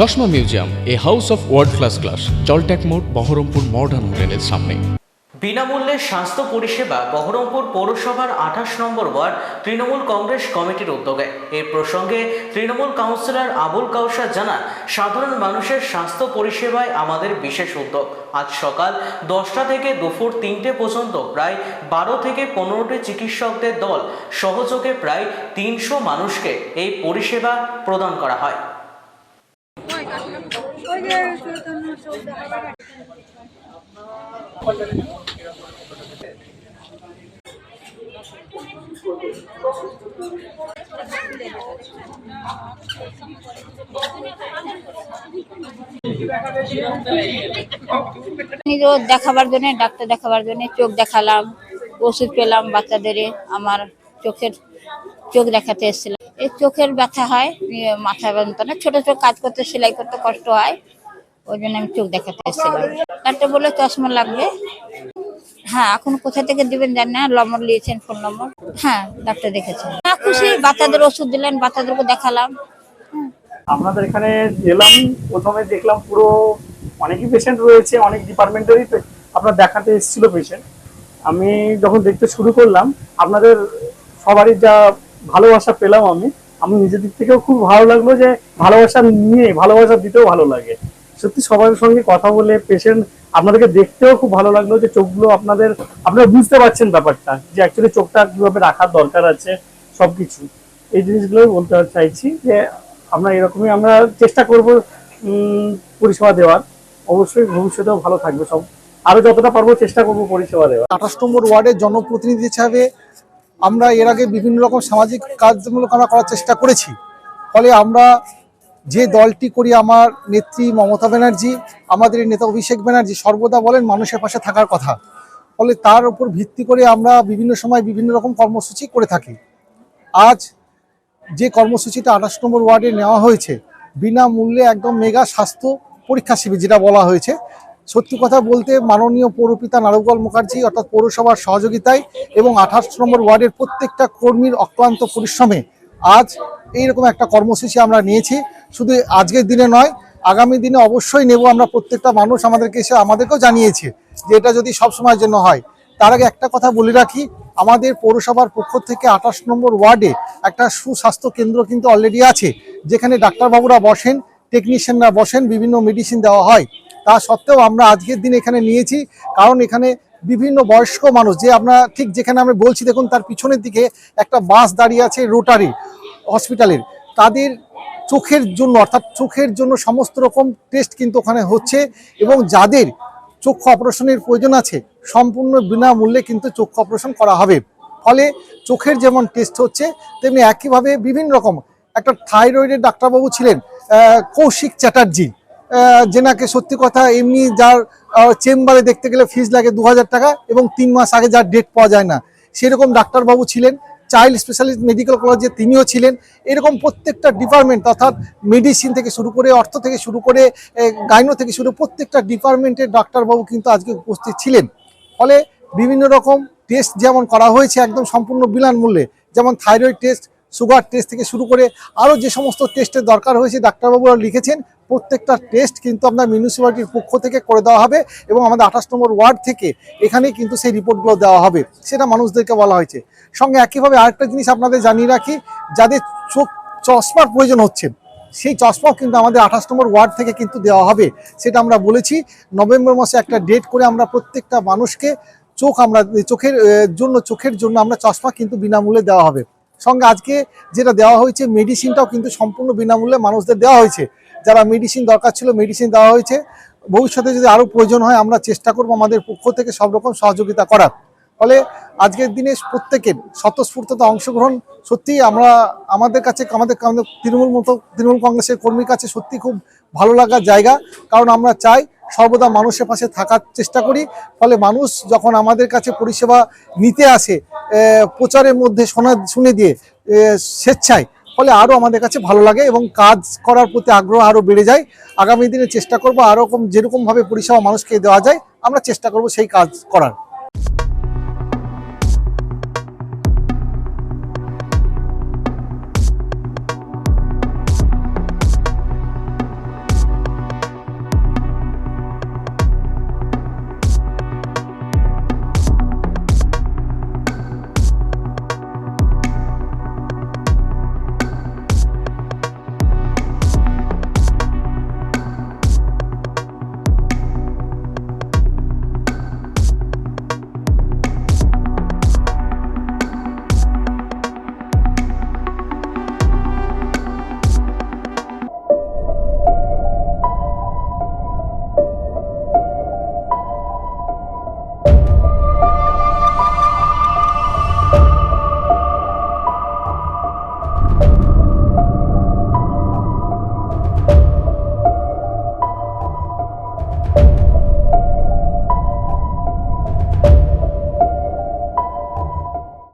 চশমা museum, a house of world class class জলট্যাক মোড়, Baharampur modern হোটেলের সামনে। বিনামূল্যে স্বাস্থ্য পরিষেবা, বহরমপুর পৌরসভার আঠাশ নম্বর ওয়ার্ড, তৃণমূল কংগ্রেস কমিটির উদ্যোগে। এই প্রসঙ্গে তৃণমূল কাউন্সিলর আবুল কাউসার জানান, সাধারণ মানুষের স্বাস্থ্য পরিষেবায় আমাদের বিশেষ উদ্যোগ। আজ সকাল দশটা থেকে দুপুর তিনটে পর্যন্ত প্রায় বারো থেকে পনেরোটি চিকিৎসকদের দল সহযোগে প্রায় তিনশো মানুষকে এই পরিষেবা প্রদান করা হয়। দেখাবার জন্য, ডাক্তার দেখাবার জন্য চোখ দেখালাম, ওষুধ পেলাম বাচ্চাদের আমার চোখের চোখ দেখাতে এসেছিলাম। এই চোখের ব্যথা হয় ইয়ে মাথা যন্ত্রণা। ছোট ছোট কাজ করতে, সেলাই করতে কষ্ট হয়। ওই জন্য আমি চোখ দেখাতে এসেছিলাম। ডাক্তার বলে চশমা লাগবে। হ্যাঁ এখন কোথা থেকে দিবেন জানি না, নম্বর নিয়েছেন ফোন নম্বর হ্যাঁ ডাক্তার দেখেছেন। হ্যাঁ খুশি, বাচ্চাদের ওষুধ দিলেন, বাচ্চাদেরকে দেখালাম। আপনাদের এখানে এলাম, প্রথমে দেখলাম পুরো অনেকই পেশেন্ট রয়েছে, অনেক ডিপার্টমেন্টেরই আপনার দেখাতে এসেছিল পেশেন্ট আমি যখন দেখতে শুরু করলাম, আপনাদের সবারই যা ভালোবাসা পেলাম আমি আমি নিজের দিক থেকেও খুব ভালো লাগল যে ভালোবাসা নিয়ে, ভালোবাসা দিতেও ভালো লাগে। সত্যি সবার সঙ্গে কথা বলে পেশেন্ট আপনাদেরকে দেখতেও খুব ভালো লাগল যে চোখগুলো আপনাদের, আপনারা বুঝতে পারছেন ব্যাপারটা, যে অ্যাকচুয়ালি চোখটা কীভাবে রাখার দরকার আছে সবকিছু। এই জিনিসগুলো বলতে চাইছি যে আমরা এরকমই আমরা চেষ্টা করব পরিষেবা দেওয়ার। অবশ্যই ভবিষ্যতেও ভালো থাকবে সব। আরও যতটা পারব চেষ্টা করব পরিষেবা দেওয়ার। আঠাশ নম্বর ওয়ার্ডের জনপ্রতিনিধি হিসাবে আমরা এর আগে বিভিন্ন রকম সামাজিক কাজমূলক আমরা করার চেষ্টা করেছি। ফলে আমরা যে দলটি করি আমার নেত্রী মমতা ব্যানার্জি, আমাদের নেতা অভিষেক ব্যানার্জি সর্বদা বলেন মানুষের পাশে থাকার কথা। ফলে তার উপর ভিত্তি করে আমরা বিভিন্ন সময় বিভিন্ন রকম কর্মসূচি করে থাকি। আজ যে কর্মসূচিটা আঠাশ নম্বর ওয়ার্ডে নেওয়া হয়েছে, বিনামূল্যে একদম মেগা স্বাস্থ্য পরীক্ষা শিবির যেটা বলা হয়েছে। সত্যি কথা বলতে মাননীয় পৌরপিতা নারুগোপাল মুখার্জি, অর্থাৎ পৌরসভার সহযোগিতায় এবং আঠাশ নম্বর ওয়ার্ডের প্রত্যেকটা কর্মীর অক্লান্ত পরিশ্রমে আজ এইরকম একটা কর্মসূচি আমরা নিয়েছি। শুধু আজকের দিনে নয়, আগামী দিনে অবশ্যই নেব। আমরা প্রত্যেকটা মানুষ আমাদেরকে এসে আমাদেরকেও জানিয়েছে যে এটা যদি সব সময়ের জন্য হয়। তার আগে একটা কথা বলে রাখি, আমাদের পৌরসভার পক্ষ থেকে আঠাশ নম্বর ওয়ার্ডে একটা সুস্বাস্থ্য কেন্দ্র কিন্তু অলরেডি আছে, যেখানে ডাক্তারবাবুরা বসেন টেকনিশিয়ানরা বসেন, বিভিন্ন মেডিসিন দেওয়া হয়। তা সত্ত্বেও আমরা আজকের দিন এখানে নিয়েছি, কারণ এখানে বিভিন্ন বয়স্ক মানুষ, যে আমরা ঠিক যেখানে আমরা বলছি, দেখুন তার পিছনের দিকে একটা বাস দাঁড়িয়ে আছে রোটারি হসপিটালের তাদের চোখের জন্য, অর্থাৎ চোখের জন্য সমস্ত রকম টেস্ট কিন্তু ওখানে হচ্ছে এবং যাদের চক্ষু অপারেশনের প্রয়োজন আছে, সম্পূর্ণ বিনামূল্যে কিন্তু চক্ষু অপারেশন করা হবে। ফলে চোখের যেমন টেস্ট হচ্ছে, তেমনি একইভাবে বিভিন্ন রকম, একটা থাইরয়েডের ডাক্তারবাবু ছিলেন কৌশিক চ্যাটার্জি। যেনাকে সত্যি কথা এমনি যার চেম্বারে দেখতে গেলে ফিজ লাগে দু হাজার টাকা এবং তিন মাস আগে যার ডেট পাওয়া যায় না। সেরকম ডাক্তারবাবু ছিলেন চাইল্ড স্পেশালিস্ট মেডিকেল কলেজে তিনিও ছিলেন। এরকম প্রত্যেকটা ডিপার্টমেন্ট অর্থাৎ মেডিসিন থেকে শুরু করে, অর্থ থেকে শুরু করে গাইনো থেকে শুরু প্রত্যেকটা ডিপার্টমেন্টের ডাক্তারবাবু কিন্তু আজকে উপস্থিত ছিলেন। ফলে বিভিন্ন রকম টেস্ট যেমন করা হয়েছে একদম সম্পূর্ণ বিনামূল্যে যেমন থাইরয়েড টেস্ট সুগার টেস্ট থেকে শুরু করে আরও যে সমস্ত টেস্টের দরকার হয়েছে ডাক্তারবাবুরা লিখেছেন প্রত্যেকটা টেস্ট কিন্তু আপনার মিউনিসিপ্যালিটির পক্ষ থেকে করে দেওয়া হবে এবং আমাদের আঠাশ নম্বর ওয়ার্ড থেকে এখানেই কিন্তু সেই রিপোর্টগুলো দেওয়া হবে। সেটা মানুষদেরকে বলা হয়েছে। সঙ্গে একইভাবে আরেকটা জিনিস আপনাদের জানিয়ে রাখি, যাদের চোখ চশমার প্রয়োজন হচ্ছে, সেই চশমাও কিন্তু আমাদের আঠাশ নম্বর ওয়ার্ড থেকে কিন্তু দেওয়া হবে। সেটা আমরা বলেছি, নভেম্বর মাসে একটা ডেট করে আমরা প্রত্যেকটা মানুষকে চোখ আমরা, চোখের জন্য চোখের জন্য আমরা চশমা কিন্তু বিনামূল্যে দেওয়া হবে। সঙ্গে আজকে যেটা দেওয়া হয়েছে মেডিসিনটাও কিন্তু সম্পূর্ণ বিনামূল্যে মানুষদের দেওয়া হয়েছে। যারা মেডিসিন দরকার ছিল মেডিসিন দেওয়া হয়েছে, ভবিষ্যতে যদি আরও প্রয়োজন হয়, আমরা চেষ্টা করব আমাদের পক্ষ থেকে সব রকম সহযোগিতা করার। ফলে আজকের দিনে প্রত্যেকের স্বতঃস্ফূর্ততা অংশগ্রহণ সত্যিই আমরা আমাদের কাছে, আমাদের তৃণমূল মতো, তৃণমূল কংগ্রেসের কর্মীর কাছে সত্যি খুব ভালো লাগার জায়গা। কারণ আমরা চাই সর্বদা মানুষের পাশে থাকার চেষ্টা করি। ফলে মানুষ যখন আমাদের কাছে পরিষেবা নিতে আসে প্রচারের মধ্যে শোনা, শুনে দিয়ে স্বেচ্ছায় ফলে আরও আমাদের কাছে ভালো লাগে এবং কাজ করার প্রতি আগ্রহ আরও বেড়ে যায়। আগামী দিনে চেষ্টা করব আরও রকম যেরকমভাবে পরিষেবা মানুষকে দেওয়া যায়, আমরা চেষ্টা করব সেই কাজ করার।